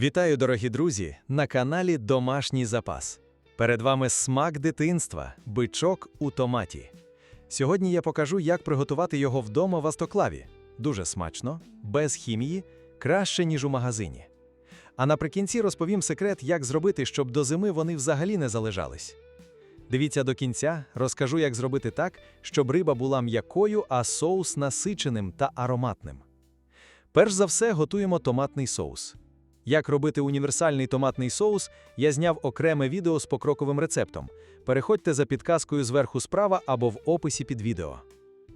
Вітаю, дорогі друзі, на каналі Домашній запас. Перед вами смак дитинства, бичок у томаті. Сьогодні я покажу, як приготувати його вдома в автоклаві. Дуже смачно, без хімії, краще, ніж у магазині. А наприкінці розповім секрет, як зробити, щоб до зими вони взагалі не залежались. Дивіться до кінця, розкажу, як зробити так, щоб риба була м'якою, а соус насиченим та ароматним. Перш за все, готуємо томатний соус. Як робити універсальний томатний соус, я зняв окреме відео з покроковим рецептом. Переходьте за підказкою зверху справа або в описі під відео.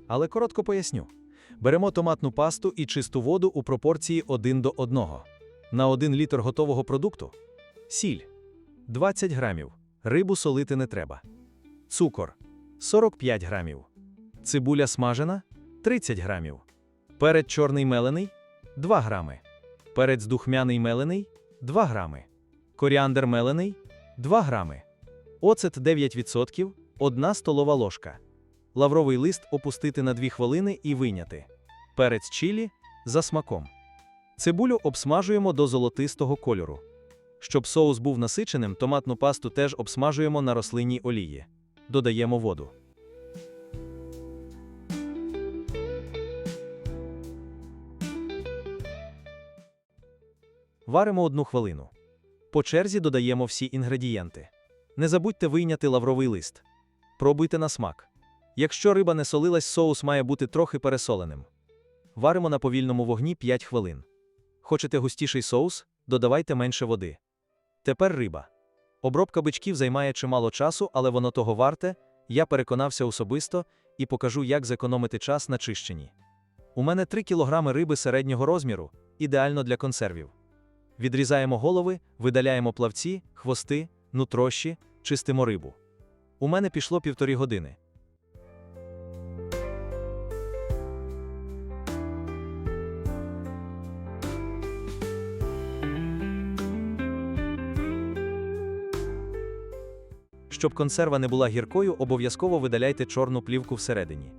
Але коротко поясню: беремо томатну пасту і чисту воду у пропорції 1 до 1. На 1 літр готового продукту сіль 20 грамів. Рибу солити не треба. Цукор 45 грамів. Цибуля смажена 30 грамів. Перець чорний мелений 2 грами. Перець духмяний мелений 2 грами. Коріандр мелений 2 грами. Оцет 9%, 1 столова ложка. Лавровий лист опустити на 2 хвилини і вийняти. Перець чилі за смаком. Цибулю обсмажуємо до золотистого кольору. Щоб соус був насиченим, томатну пасту теж обсмажуємо на рослинній олії. Додаємо воду. Варимо одну хвилину. По черзі додаємо всі інгредієнти. Не забудьте вийняти лавровий лист. Пробуйте на смак. Якщо риба не солилась, соус має бути трохи пересоленим. Варимо на повільному вогні 5 хвилин. Хочете густіший соус? Додавайте менше води. Тепер риба. Обробка бичків займає чимало часу, але воно того варте. Я переконався особисто і покажу, як зекономити час на чищенні. У мене 3 кг риби середнього розміру, ідеально для консервів. Відрізаємо голови, видаляємо плавці, хвости, нутрощі, чистимо рибу. У мене пішло півтори години. Щоб консерва не була гіркою, обов'язково видаляйте чорну плівку всередині.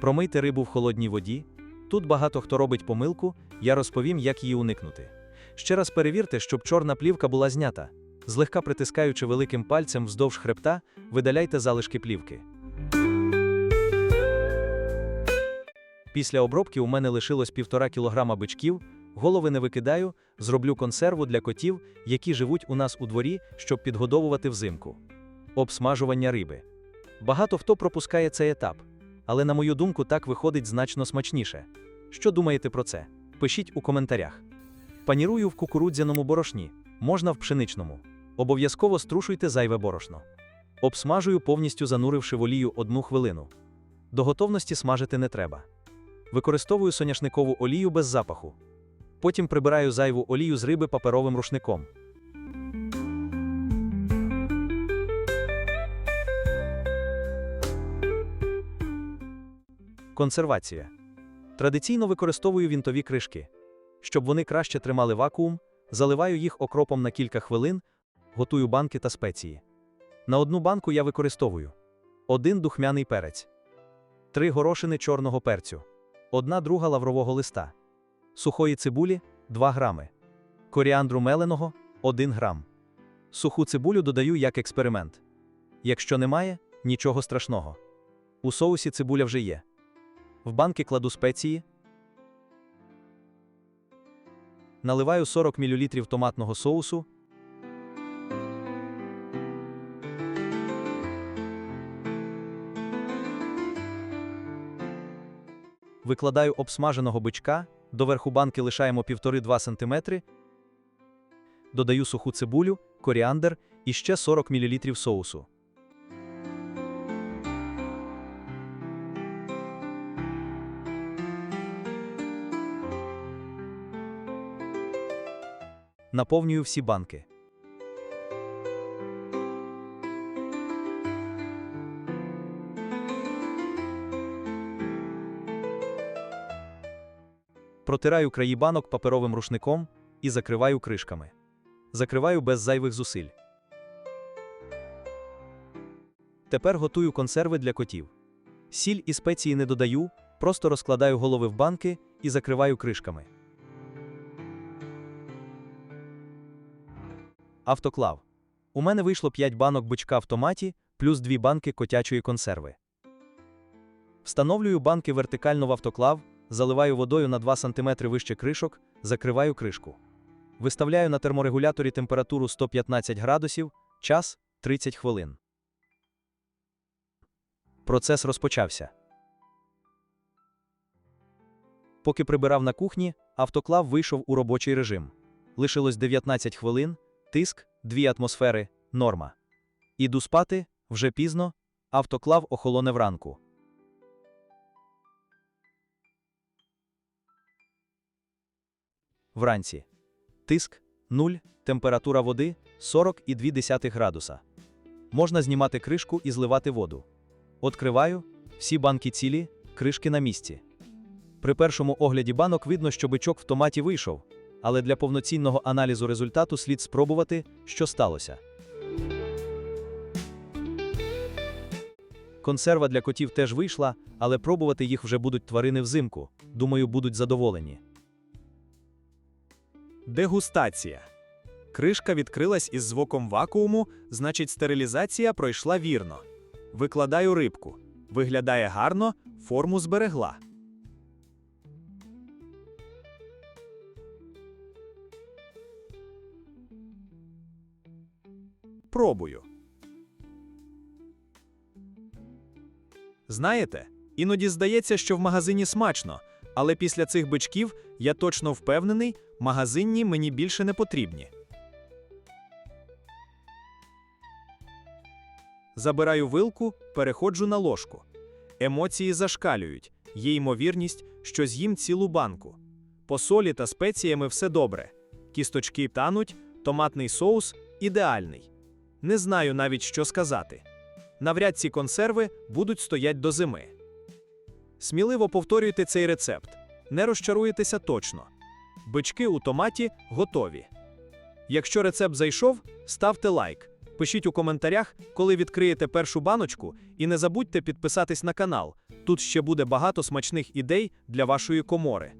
Промийте рибу в холодній воді. Тут багато хто робить помилку, я розповім, як її уникнути. Ще раз перевірте, щоб чорна плівка була знята. Злегка притискаючи великим пальцем вздовж хребта, видаляйте залишки плівки. Після обробки у мене лишилось півтора кілограма бичків, голови не викидаю, зроблю консерву для котів, які живуть у нас у дворі, щоб підгодовувати взимку. Обсмажування риби. Багато хто пропускає цей етап. Але на мою думку, так виходить значно смачніше. Що думаєте про це? Пишіть у коментарях. Панірую в кукурудзяному борошні, можна в пшеничному. Обов'язково струшуйте зайве борошно. Обсмажую повністю зануривши в олію одну хвилину. До готовності смажити не треба. Використовую соняшникову олію без запаху. Потім прибираю зайву олію з риби паперовим рушником. Консервація. Традиційно використовую вінтові кришки. Щоб вони краще тримали вакуум, заливаю їх окропом на кілька хвилин, готую банки та спеції. На одну банку я використовую один духмяний перець, три горошини чорного перцю, одна друга лаврового листа, сухої цибулі 2 грами, коріандру меленого 1 грам. Суху цибулю додаю як експеримент. Якщо немає, нічого страшного. У соусі цибуля вже є. В банки кладу спеції. Наливаю 40 мл томатного соусу. Викладаю обсмаженого бичка, до верху банки лишаємо 1,5-2 см. Додаю суху цибулю, коріандр і ще 40 мл соусу. Наповнюю всі банки. Протираю краї банок паперовим рушником і закриваю кришками. Закриваю без зайвих зусиль. Тепер готую консерви для котів. Сіль і спеції не додаю, Просто розкладаю голови в банки і закриваю кришками. Автоклав. У мене вийшло 5 банок бичка в томаті плюс 2 банки котячої консерви. Встановлюю банки вертикально в автоклав, заливаю водою на 2 см вище кришок, закриваю кришку. Виставляю на терморегуляторі температуру 115 градусів, час 30 хвилин. Процес розпочався. Поки прибирав на кухні, автоклав вийшов у робочий режим. Лишилось 19 хвилин, тиск, 2 атмосфери, норма. Іду спати, вже пізно, автоклав охолоне вранку. Вранці. Тиск 0, температура води 40,2 градуса. Можна знімати кришку і зливати воду. Откриваю, всі банки цілі, кришки на місці. При першому огляді банок видно, що бичок в томаті вийшов, але для повноцінного аналізу результату слід спробувати, що сталося. Консерва для котів теж вийшла, але пробувати їх вже будуть тварини взимку. Думаю, будуть задоволені. Дегустація. Кришка відкрилась із звуком вакууму, значить стерилізація пройшла вірно. Викладаю рибку. Виглядає гарно, форму зберегла. Пробую. Знаєте, іноді здається, що в магазині смачно, але після цих бичків я точно впевнений, магазинні мені більше не потрібні. Забираю вилку, переходжу на ложку. Емоції зашкалюють, є ймовірність, що з'їм цілу банку. По солі та спеціями все добре. Кісточки тануть, томатний соус ідеальний. Не знаю навіть, що сказати. Навряд ці консерви будуть стоять до зими. Сміливо повторюйте цей рецепт. Не розчаруєтеся точно. Бички у томаті готові. Якщо рецепт зайшов, ставте лайк. Пишіть у коментарях, коли відкриєте першу баночку, і не забудьте підписатись на канал. Тут ще буде багато смачних ідей для вашої комори.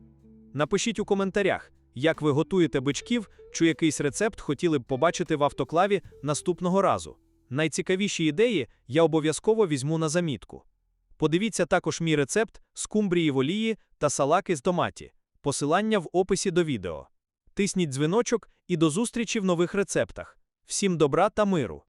Напишіть у коментарях, як ви готуєте бичків, чи якийсь рецепт хотіли б побачити в автоклаві наступного разу. Найцікавіші ідеї я обов'язково візьму на замітку. Подивіться також мій рецепт скумбрії в олії та салаки з томаті. Посилання в описі до відео. Тисніть дзвіночок і до зустрічі в нових рецептах. Всім добра та миру!